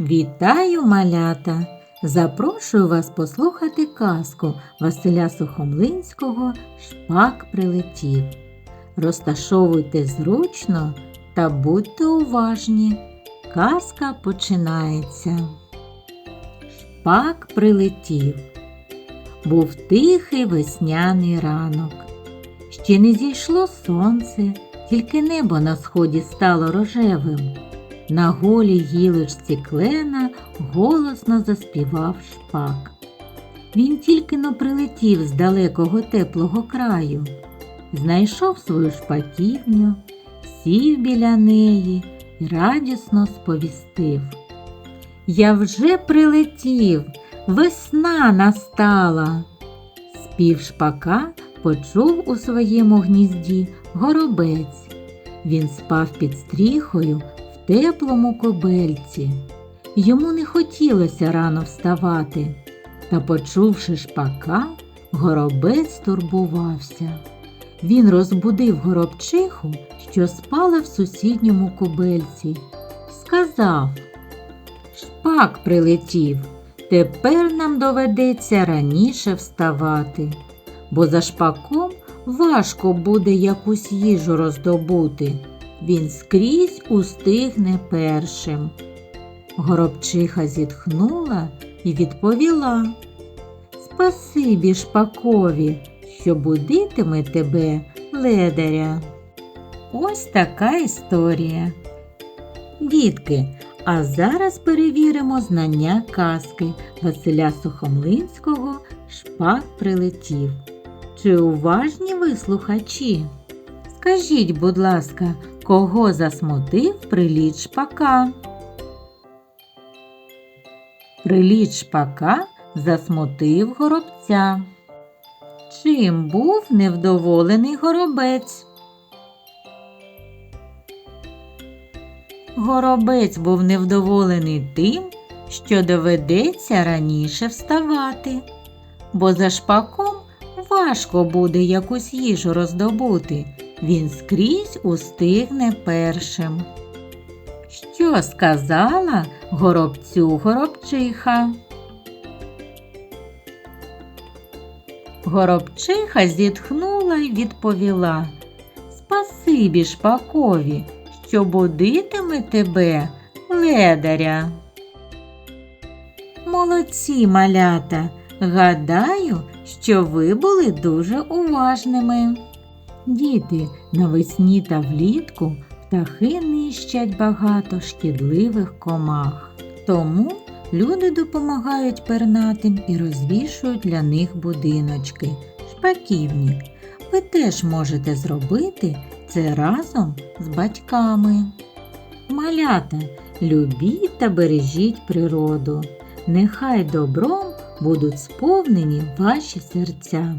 Вітаю, малята! Запрошую вас послухати казку Василя Сухомлинського Шпак прилетів. Розташовуйте зручно та будьте уважні. Казка починається. Шпак прилетів. Був тихий весняний ранок. Ще не зійшло сонце, тільки небо на сході стало рожевим. На голій гілочці клена голосно заспівав шпак. Він тільки но прилетів з далекого теплого краю, знайшов свою шпаківню, сів біля неї і радісно сповістив. Я вже прилетів, весна настала. Спів шпака почув у своєму гнізді горобець. Він спав під стріхою теплому кобельці. Йому не хотілося рано вставати, та, почувши шпака, горобець турбувався. Він розбудив горобчиху, що спала в сусідньому кобельці, сказав Шпак прилетів, тепер нам доведеться раніше вставати, бо за шпаком важко буде якусь їжу роздобути. Він скрізь устигне першим. Горобчиха зітхнула і відповіла Спасибі шпакові, що будитиме тебе, ледаря. Ось така історія. Дітки, а зараз перевіримо знання казки Василя Сухомлинського Шпак прилетів. Чи уважні ви слухачі? Скажіть, будь ласка, кого засмутив приліт шпака? Приліт шпака засмутив горобця. Чим був невдоволений горобець? Горобець був невдоволений тим, що доведеться раніше вставати, бо за шпаком важко буде якусь їжу роздобути, він скрізь устигне першим. Що сказала горобцю горобчиха? Горобчиха зітхнула й відповіла Спасибі шпакові, що будитиме тебе, ледаря. Молодці малята, гадаю, що ви були дуже уважними. Діти, навесні та влітку птахи нищать багато шкідливих комах. Тому люди допомагають пернатим і розвішують для них будиночки, шпаківні. Ви теж можете зробити це разом з батьками. Малята, любіть та бережіть природу. Нехай добром будуть сповнені ваші серця.